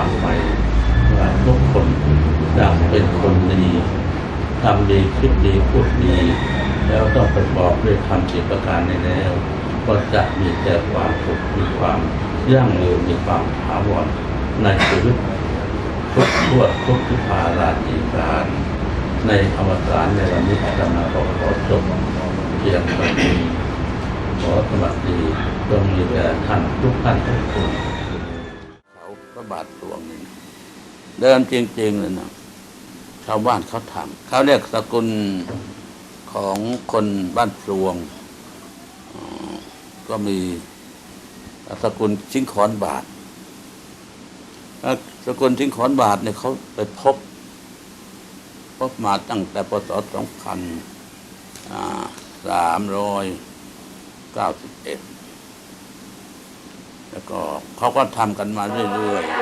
างไปว่าทุกคนอยากเป็นคนดีทำดีคิดดีพูดดี แล้วต้องประกอบด้วยทำสิบประการนี้แล้ว ก็จะมีแต่ความสุขมีความยั่งยืนมีความถาวรในชีวิตทุกทั่วทุกทิพาราจีการในอวสานในวันนี้อาตมาก็ขอจบเพียงเท่านี้ขอสวัสดีจงมีแด่ท่านทุกท่านทุกคน บาทหลวงนี่นะเดิมจริงๆเลยนะชาวบ้านเขาทำเขาเรียกสกุลของคนบ้านพลวง ก็มีสกุลชิงขอนบาทสกุลชิงขอนบาทเนี่ยเขาไปพบ พบมาตั้งแต่ปศสองพันสามร้อยเก้าสิบเอ็ด แล้วก็เขาก็ทำกันมาเรื่อยๆ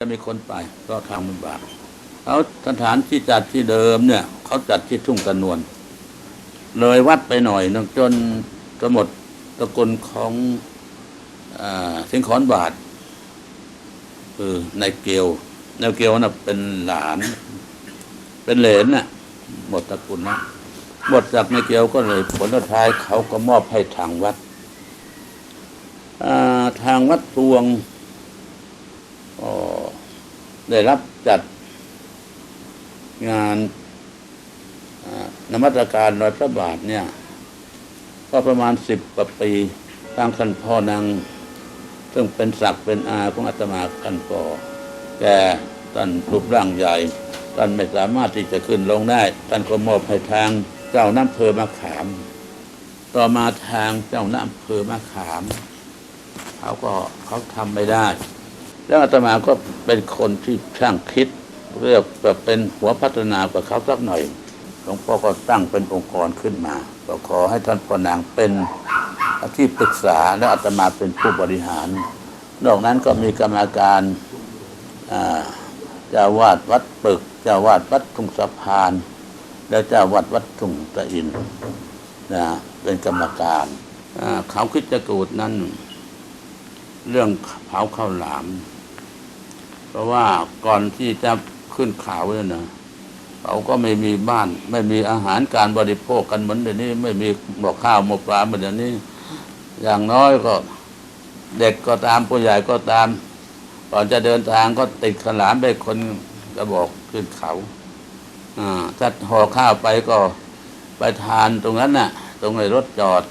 จะมีคนไปก็ทางมันบากเขาสถานที่จัดที่เดิมเนี่ยเขาจัดที่ทุ่งกระนวลเลยวัดไปหน่อยนึงจนจะหมดตะกูลของ สิงขอนบาทคือนายเกียวนายเกียวน่ะเป็นหลาน เป็นเหลนน่ะ หมดตระกูลนะหมดจากนายเกียวก็เลยผลสุดท้ายเขาก็มอบให้ทางวัดทางวัดพวงได้รับจัดงานนมัสการรอยพระบาทเนี่ย ก็ประมาณสิบกว่าปี ตั้งท่านพ่อนาง ซึ่งเป็นศักดิ์เป็นอาของอาตมากันปอแกท่านรูปร่างใหญ่ท่านไม่สามารถที่จะขึ้นลงได้ท่านก็มอบให้ทางเจ้าน้ำเพอมาขาม ต่อมาทางเจ้าน้ำเพอมาขามเขาก็เขาทำไม่ได้ แล้วอาตมาก็เป็นคนที่ช่างคิดเรียกแบบเป็นหัวพัฒนากว่าเขาสักหน่อยหลวงพ่อก็ตั้งเป็นองค์กรขึ้นมาก็ขอให้ท่านพ่อนางเป็นที่ปรึกษาและอาตมาเป็นผู้บริหาร นอกนั้นก็มีกรรมการเจ้าวาดวัดปึกเจ้าวาดวัดทุ่งสะพาน แล้วเจ้าวาดวัดทุ่งตะอินนะเป็นกรรมการเขาคิดจะกูดนั้น เรื่องเผาข้าวหลาม เพราะว่าก่อนที่จะขึ้นเขาเนี่ยนะเขาก็ไม่มีบ้าน ไม่มีอาหารการบริโภคกันเหมือนเดี๋ยวนี้ ไม่มีหมกข้าวหมกปลาเหมือนเดี๋ยวนี้ อย่างน้อยก็ เด็กก็ตามผู้ใหญ่ก็ตาม ก่อนจะเดินทางก็ติดขาวหลามไปคนกระบอกขึ้นเขาอ่าถ้าห่อข้าวไปก็ไปทานตรงนั้นน่ะ ตรงไอ้รถจอด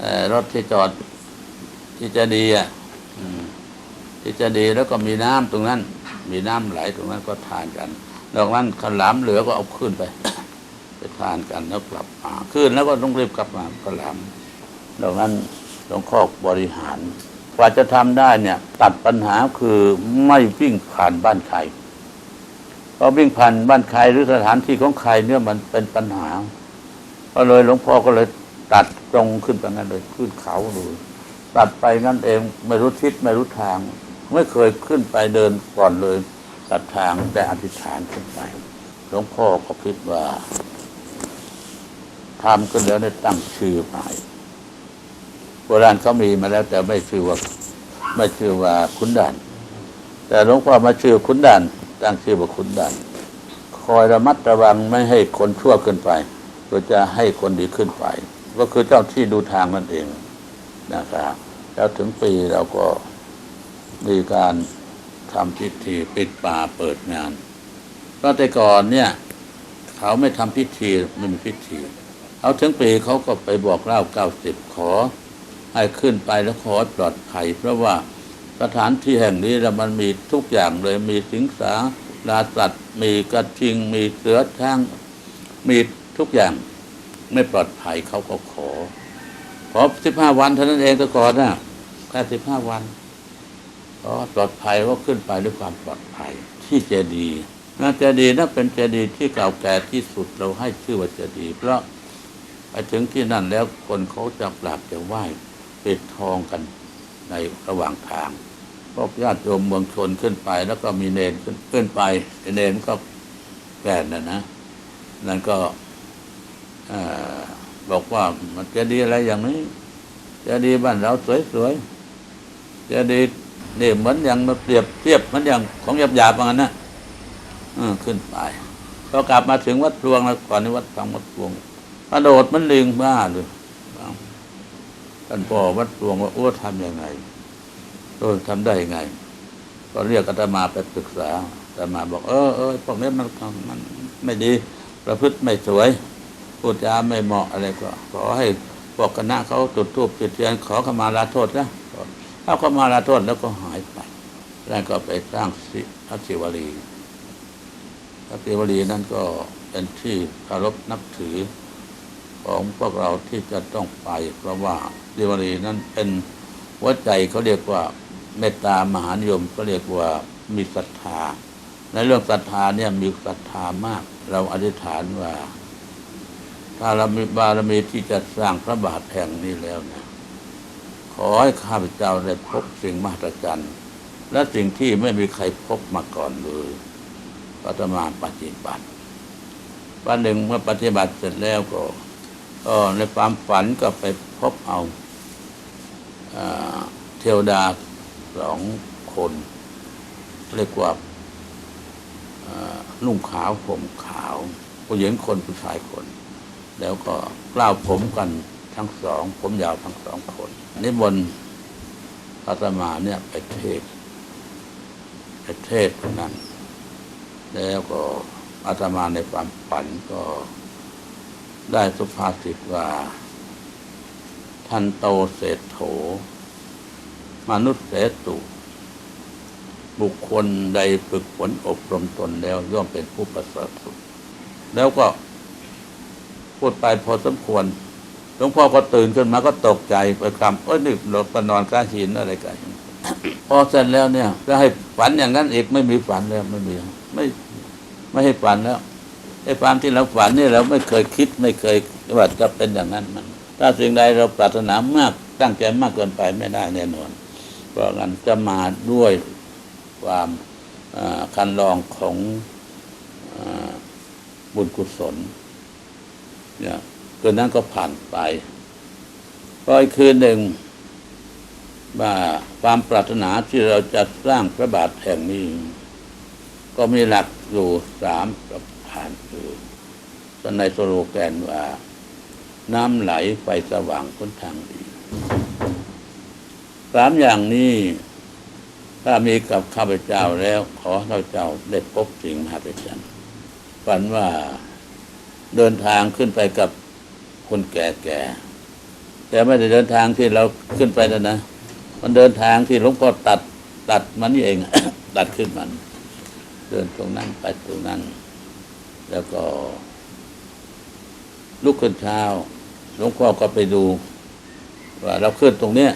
อรถที่จอดที่จะดีอะอที่จะดีแล้วก็มีน้ำตรงนั้น มีน้ำไหลตรงนั้นก็ทานกันนอกนั้นขลามเหลือก็เอาขึ้นไป ไปทานกันแล้วกลับมาขึ้นแล้วก็ต้องรีบกลับมาขลามนอกนั้น หลวงพ่อบริหารกว่าจะทำได้เนี่ย ตัดปัญหาคือไม่วิ่งผ่านบ้านใครเพราะวิ่งผ่านบ้านใครหรือสถานที่ของใครเนี่ยมันเป็นปัญหาก็เลยหลวงพ่อก็เลยตัดตรงขึ้นไปงั้นเลยขึ้นเขาเลยตัดไปงั้นเองไม่รู้ทิศไม่รู้ทาง ไม่เคยขึ้นไปเดินก่อนเลย ตัดทางแต่อธิษฐานขึ้นไปหลวงพ่อก็คิดว่าทำขึ้นแล้วได้ตั้งชื่อใหม่ โบราณเขามีมาแล้ว แต่ไม่ชื่อว่าไม่ชื่อว่าขุนด่าน แต่หลวงพ่อมาชื่อขุนด่าน ตั้งชื่อว่าขุนด่าน คอยระมัดระวังไม่ให้คนชั่วขึ้นไปเพื่อจะให้คนดีขึ้นไป ก็คือเจ้าที่ดูทางนั่นเองนะครับแล้วถึงปีเราก็มีการทำพิธีปิดป่าเปิดงานเพราะแต่ก่อนเนี่ยเขาไม่ทำพิธีไม่มีพิธีเขาถึงปีเขาก็ไปบอกเล่าเก้าสิบขอ ให้ขึ้นไปแล้วขอปลอดภัยเพราะว่าสถานที่แห่งนี้แล้วมันมีทุกอย่างเลยมีสิงสาราสัตว์มีกระทิง มีเสือช้างมีทุกอย่างไม่ปลอดภัยเขาก็ขอ ขอสิบห้าวันเท่านั้นเองก็ก่อนนะแค่สิบห้าวันขอปลอดภัยก็ขึ้นไปด้วยความปลอดภัย ที่เจดีย์นะเจดีย์นั่นเป็นเจดีย์ที่เก่าแก่ที่สุดเราให้ชื่อว่าเจดีย์เพราะไปถึงที่นั่นแล้วคนเขาจะกราบจะไหว้ ปิดทองกันในระหว่างทางพวกญาติโยมเมืองชนขึ้นไป แล้วก็มีเนรขึ้นขึ้นไปเนรก็แก่นะนะนั่นก็อบอกว่ามันจะดีอะไรอย่างนี้ จะดีบ้านเราสวยๆจะดีเนี่เหมือนอย่างมาเปรียบเทียบเหมือนอย่างของหยาบๆอย่างนั้นนะขึ้นไปพอกลับมาถึงวัดพลวงแล้วก่อนนี้วัดฟังวัดพลวงกระโดดมันลิงบ้าเลย ท่านพ่อวัดพลวงว่าโอ้ทำยังไงโอ้ทำได้ยังไง ก็เรียกอาตมาไปปรึกษาอาตมาบอก เออเออพวกนี้มันมันไม่ดี ประพฤติไม่สวยพูดจาไม่เหมาะอะไรก็ ขอให้พวกคณะเขาจุดธูปจุดเทียนขอขมาลาโทษนะถ้าขมาลาโทษแล้วก็หายไปแล้วก็ไปสร้างสิพระศิวลีพระศิวลีนั่นก็เป็นที่เคารพนับถือ ของพวกเราที่จะต้องไป เพราะว่าศิวลีนั้นเป็นหัวใจเขาเรียกว่าเมตตามหานิยมก็เรียกว่ามีศรัทธา ในเรื่องศรัทธาเนี่ยมีศรัทธามาก เราอธิษฐานว่า ถ้าเรามีบารมีที่จะสร้างพระบาทแห่งนี้แล้วนะขอให้ข้าพเจ้าได้พบสิ่งมหัศจรรย์และสิ่งที่ไม่มีใครพบมาก่อนเลยก็จะมาปฏิบัติวันหนึ่งเมื่อปฏิบัติเสร็จแล้วก็ ก็ในความฝันก็ไปพบเอาเทวดาสองคน เรียกว่านุ่งขาวผมขาวผู้หญิงคนผู้ชายคน แล้วก็กล้าวผมกันทั้งสอง ผมยาวทั้งสองคนนิมนต์อาตมาเนี่ยไปเทศไปเทศนั้น แล้วก็อาตมาในความฝันก็ ได้สุภาษิตว่า ทันโตเศรษโถ มนุษย์เสตุ บุคคลใดฝึกฝนอบรมตนแล้วย่อมเป็นผู้ประเสริฐสุด แล้วก็พูดไปพอสมควรหลวงพ่อก็ตื่นขึ้นมาก็ตกใจไปคำเอ้ยนี่เราไปนอนก้าหินอะไรกันพอเสร็จแล้วเนี่ยจะให้ฝันอย่างนั้นอีกไม่มีฝันแล้วไม่มีไม่ไม่ให้ฝันแล้ว ไอ้ความที่เราฝันนี่เราไม่เคยคิดไม่เคยว่าจะเป็นอย่างนั้นมัน ถ้าสิ่งใดเราปรารถนามากตั้งใจมากเกินไปไม่ได้แน่นอน เพราะงั้นจะมาด้วยความคันลองของอบุญกุศลเนี่ยคืนนั้นก็ผ่านไปพออีกคืนหนึ่งว่าความปรารถนาที่เราจะสร้างพระบาทแห่งนี้ ก็มีหลักอยู่สามประารคือในสโลแกนว่า น้ำไหลไฟสว่างพ้นทางดีสามอย่างนี้ ถ้ามีกับข้าพเจ้าแล้ว ขอข้าพเจ้าได้พบสิ่งมหัศจรรย์ฝันว่าเดินทางขึ้นไปกับคนแก่ๆแต่ไม่ได้เดินทางที่เราขึ้นไปนะนะมันเดินทางที่หลวงพ่อตัดตัดมันนี่เอง ตัดขึ้นมัน เดินตรงนั้นไปตรงนั้น แล้วก็ ลุกขึ้นเช้าหลวงพ่อก็ไปดู ว่าเราขึ้นตรงเนี้ย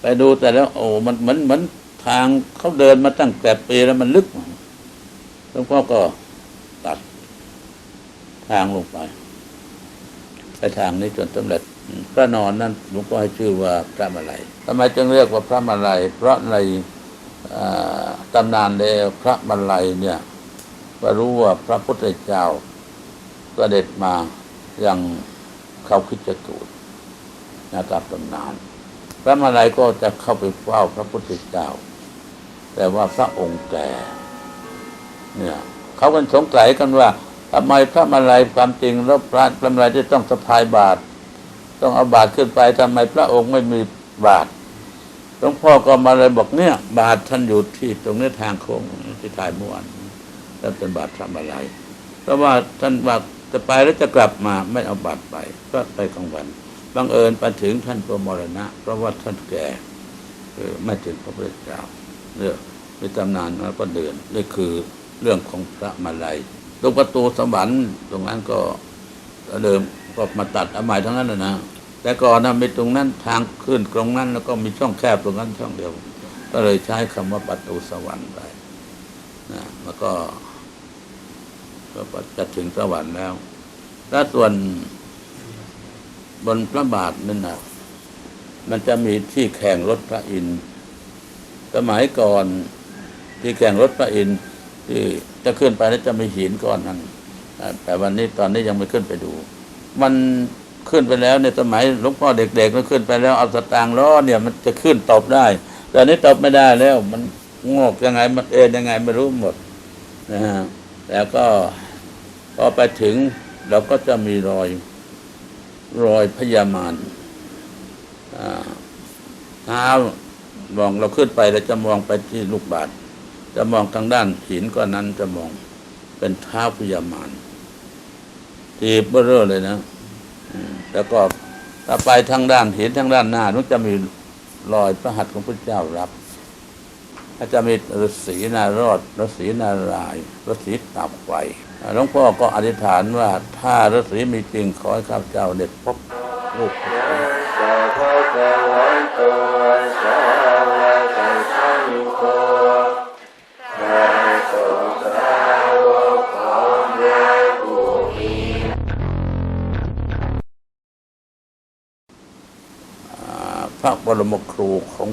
ไปดูแต่แล้ว โอ้มันเหมือนเหมือนทางเขาเดินมาตั้งแต่ปีแล้วมันลึกหลวงพ่อก็ตัดทางลงไปไปทางนี้จนสำเร็จพระนอนนั้นหลวงพ่อให้ชื่อว่าพระมาลัยทำไมจึงเรียกว่าพระมาลัยเพราะในตำนานแล้วพระมาลัยเนี่ย ก็รู้ว่าพระพุทธเจ้าเด็จมายังเขาคิดจะตูดนะตามตำนาน พระมาลัยก็จะเข้าไปเฝ้าพระพุทธเจ้า แต่ว่าพระองค์แก่เนี่ยเขากันสงสัยกันว่าทำไมพระมาลัยความจริงแล้วพระพระมาลัยที่ต้องสะพายบาตรต้องเอาบาตรขึ้นไปทำไมพระองค์ไม่มีบาตรหลวงพ่อก็มาเลยบอกเนี่ย บาตรท่านอยู่ที่ตรงนี้ทางโค้งที่ถ่ายม่วน ท่านเป็นบาตรพระมาลัยเพราะว่าท่านว่าจะไปแล้วจะกลับมาไม่เอาบาตรไป ก็ไปกลางวันบังเอิญไปถึงท่านประมรณะ เพราะว่าท่านแก่ไม่ถึงพระพุทธเจ้าเนี่ยมีตำนานมาก็เดินนี่คือเรื่องของพระมาลัยตรงประตูสวรรค์ตรงนั้นก็เดิมก็มาตัดเอาใหม่ทั้งนั้นนะนะแต่ก่อนนะมีตรงนั้นทางขึ้นตรงนั้นแล้วก็มีช่องแคบตรงนั้นช่องเดียว ก็เลยใช้คำว่าประตูสวรรค์ไปนะแล้วก็ ก็จะถึงสวรรค์แล้ว ถ้าส่วนบนพระบาทนั่นนะมันจะมีที่แข่งรถพระอินทร์สมัยก่อนที่แข่งรถพระอินทร์ที่จะขึ้นไปแล้วจะมีหินก้อนนั้นอ่าแต่วันนี้ตอนนี้ยังไม่ขึ้นไปดู มันขึ้นไปแล้วในสมัยหลวงพ่อเด็กๆก็ขึ้นไปแล้วเอาสตางค์ล้อเนี่ยมันจะขึ้นตบได้ แต่อันนี้ตบไม่ได้แล้ว มันงอกยังไงมันเอ็นยังไงไม่รู้หมดนะฮะแล้วก็ พอไปถึงเราก็จะมีรอยรอยพญามารเท้ามองเราขึ้นไปเราจะมองไปที่ลูกบาศก์จะมองทางด้านหินก้อนนั้นจะมองเป็นเท้าพญามารทีเบ้อเร่อเลยนะแล้วก็ถ้าไปทางด้านหินทางด้านหน้านู้จะมีรอยพระหัตถ์ของพระเจ้ารับก็จะมีฤาษีนารอดฤาษีนารายฤาษีตับไฟ หลวงพ่อก็อธิษฐานว่าถ้าฤาษีมีจริงขอให้ข้าพเจ้าเด็ดพบลูกพระผู้มีอ่าพระบรมครูของ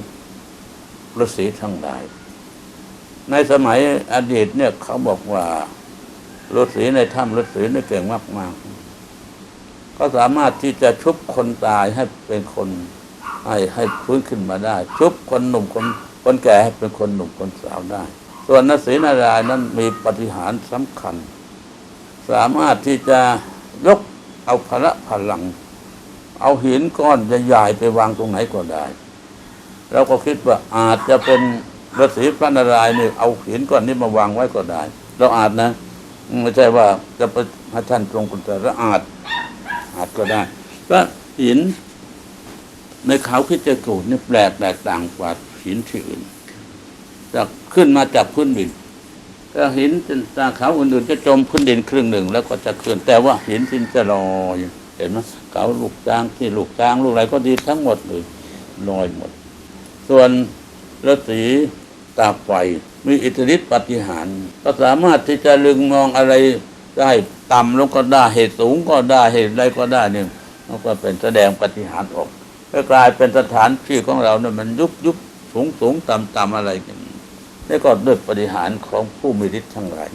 ฤาษีทั้งหลาย ในสมัยอดีตเนี่ยเขาบอกว่า ฤาษีในถ้ำฤาษีนี่เก่งมากมากๆเขาสามารถที่จะชุบคนตายให้เป็นคนให้ให้ฟื้นขึ้นมาได้ ชุบคนหนุ่มคนคนแก่ให้เป็นคนหนุ่มคนสาวได้ ส่วนนสีนารายณ์นั้นมีปฏิหารสำคัญ สามารถที่จะยกเอาพละพลัง เอาหินก้อนใหญ่ๆไปวางตรงไหนก็ได้เราก็คิดว่าอาจจะเป็นฤาษีพระนารายณ์นี่เอาหินก้อนนี้มาวางไว้ก็ได้ เราอาจนะ ไม่ใช่ว่าจะไปให้ท่านตรงกุศลเราอาจอาจก็ได้ก็หิน ในเขาคิดจะกูดนี่แปลกแตกต่างกว่าหินที่อื่นจากขึ้นมาจากพื้นดินแต่หินตาเขาอื่นๆจะจมพื้นดินครึ่งหนึ่ง แล้วก็จะเคลื่อนแต่ว่าหินที่จะลอยเห็นไหมเขาลูกจางที่ลูกจางลูกอะไรก็ดีทั้งหมดเลยลอยหมด ส่วนฤาษีตาไฟ มีอิทธิฤทธิปฏิหารก็สามารถที่จะลึงมองอะไรได้ต่ำลงก็ได้เหตุสูงก็ได้เหตุใดก็ได้เนี่ยมันก็เป็นแสดงปฏิหารออกก็กลายเป็นสถานที่ของเราเนี่ยมันยุบยุบสูงสูงต่ำต่ำอะไรกันนี่ก็ด้วยปฏิหารของผู้มีฤทธิ์ทั้งหลาย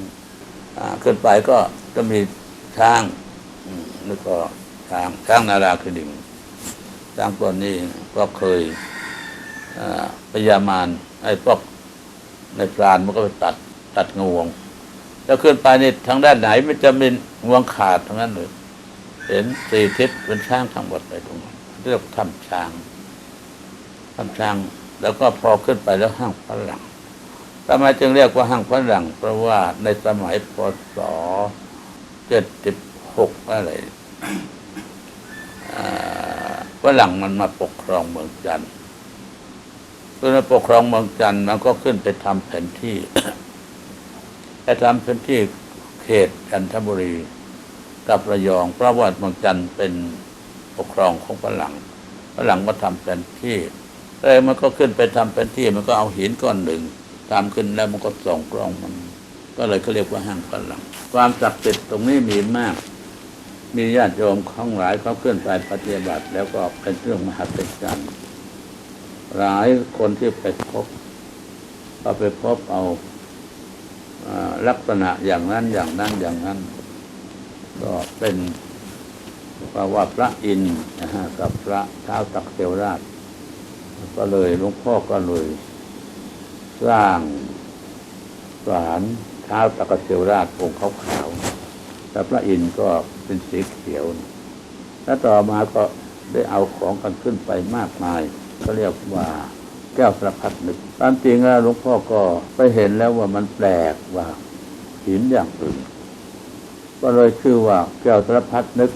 ขึ้นไปก็จะมีช้างแล้วก็ช้างช้างนาราคือดิ่งช้างตัวนี้ก็เคยพญามารไอ้พวก ในพรานมันก็ไปตัดตัดงวง แล้วขึ้นไปนี่ทางด้านไหนมันจะเป็นงวงขาดทั้งนั้นเลยเห็นสี่ทิศเป็นช้างทั้งหมดเลยตรงนั้นเรียกถ้ำช้างถ้ำช้าง แล้วก็พอขึ้นไปแล้วห้างฝรั่งทำไมจึงเรียกว่าห้างฝรั่ง เพราะว่าในสมัยพศเจ็ดสิบหกอะไรฝรั่งมันมาปกครองเมืองจันทร์ เพื่อปกครองเมืองจันทร์มันก็ขึ้นไปทำแผนที่ไปทำแผนที่เขตจันทบุรีกับระยองเพราะว่าเมืองจันทร์เป็นปกครองของฝรั่งฝรั่งก็ทำแผนที่แล้วมันก็ขึ้นไปทำแผนที่มันก็เอาหินก้อนหนึ่งทำขึ้นแล้วมันก็ส่องกล้องมัน ก็เลยเขาเรียกว่าห้างฝรั่งความศักดิ์สิทธิ์ตรงนี้มีมาก มีญาติโยมข้างหลายเขาขึ้นไปปฏิบัติ แล้วก็เป็นเรื่องมหัศจรรย์ หลายคนที่ไปพบก็ไปพบเอาลักษณะอย่างนั้นอย่างนั้นอย่างนั้น ก็เป็นว่าว่าพระอินทร์กับพระเท้าตักเทวราช ก็เลยหลวงพ่อก็เลยสร้างสารเท้าตักเทวราชองค์ขาวๆแต่พระอินทร์ก็เป็นสีเขียว แล้วต่อมาก็ได้เอาของกันขึ้นไปมากมาย ก็เรียกว่าแก้วสารพัดนึกตามจริงแล้วหลวงพ่อก็ไปเห็นแล้วว่ามันแปลกว่าหินอย่างอื่นก็เลยชื่อว่าแก้วสารพัดนึก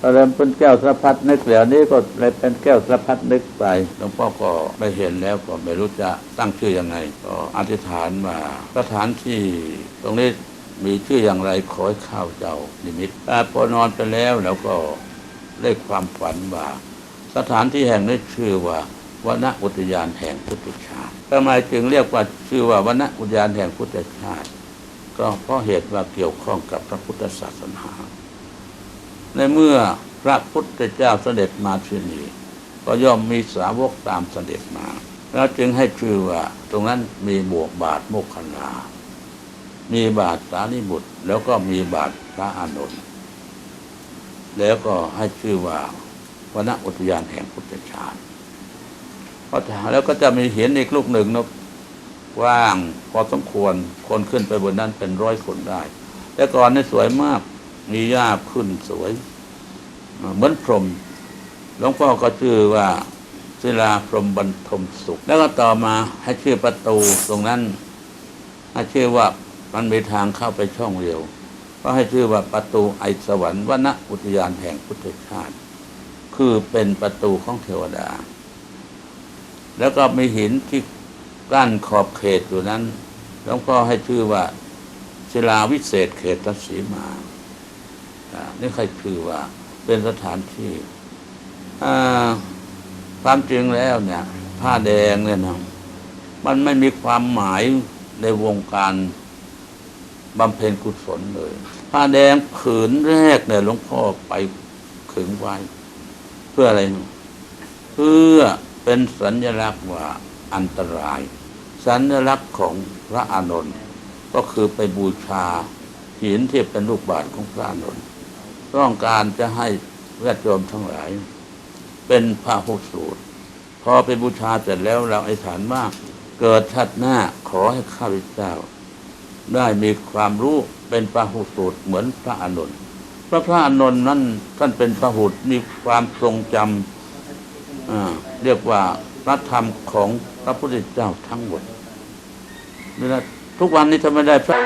พอเริ่มเป็นแก้วสารพัดนึกแล้วนี้ก็เลยเป็นแก้วสารพัดนึกไปหลวงพ่อก็ไปเห็นแล้วก็ไม่รู้จะตั้งชื่อยังไง ก็อธิษฐานว่าสถานที่ตรงนี้มีชื่ออย่างไรขอให้ข้าวเจ้านิมิตแต่พอนอนไปแล้วแล้วก็ได้ความฝันว่า สถานที่แห่งนี้ชื่อว่าวนอุทยานแห่งพุทธชาติทำไมจึงเรียกว่าชื่อว่าวนอุทยานแห่งพุทธชาติ ก็เพราะเหตุว่าเกี่ยวข้องกับพระพุทธศาสนา ในเมื่อพระพุทธเจ้าเสด็จมาที่นี่ก็ย่อมมีสาวกตามเสด็จมาแล้วจึงให้ชื่อว่า ตรงนั้นมีบวกบาทโมกขลามีบาทสารีบุตร แล้วก็มีบาทพระอานนท์แล้วก็ให้ชื่อว่า วนอุทยานแห่งพุทธชาติพอถามแล้วก็จะมีเห็นอีกลูกหนึ่งนกกว้างพอสมควรคนขึ้นไปบนนั้นเป็นร้อยคนได้ แต่ก่อนนี่สวยมาก มีหญ้าขึ้นสวย เหมือนพรหมหลวงพ่อก็ชื่อว่าศิลาพรหมบรรทมสุข แล้วก็ต่อมาให้ชื่อประตูตรงนั้น ให้ชื่อว่ามันมีทางเข้าไปช่องเดียว ก็ให้ชื่อว่าประตูไอสวรรค์วนอุทยานแห่งพุทธชาติ คือเป็นประตูของเทวดา แล้วก็มีหินที่กั้นขอบเขตอยู่นั้นหลวงพ่อให้ชื่อว่าศิลาวิเศษเขตสีมาอ่านี่ใครชื่อว่า เป็นสถานที่อ่าความจริงแล้วเนี่ย ผ้าแดงเนี่ยนะมันไม่มีความหมายในวงการบำเพ็ญกุศลเลย ผ้าแดงผืนแรกเนี่ยหลวงพ่อไปขึงไว้ เพื่ออะไร เพื่อเป็นสัญลักษณ์ว่าอันตราย สัญลักษณ์ของพระอานนท์ก็คือไปบูชาหินที่เป็นลูกบาศก์ของพระอานนท์ต้องการจะให้ญาติโยมทั้งหลาย เป็นพระผู้สูตร พอไปบูชาเสร็จแล้วเราไอ้ฐานว่าเกิดชาติหน้าขอให้ข้าพเจ้า ได้มีความรู้เป็นพระผู้สูตรเหมือนพระอานนท์ พระพระนนท์นั่นท่านเป็นพระหุตมีความทรงจำเรียกว่าพระธรรมของพระพุทธเจ้าทั้งหมดนี่นะทุกวันนี้ทำไม่ได้พระ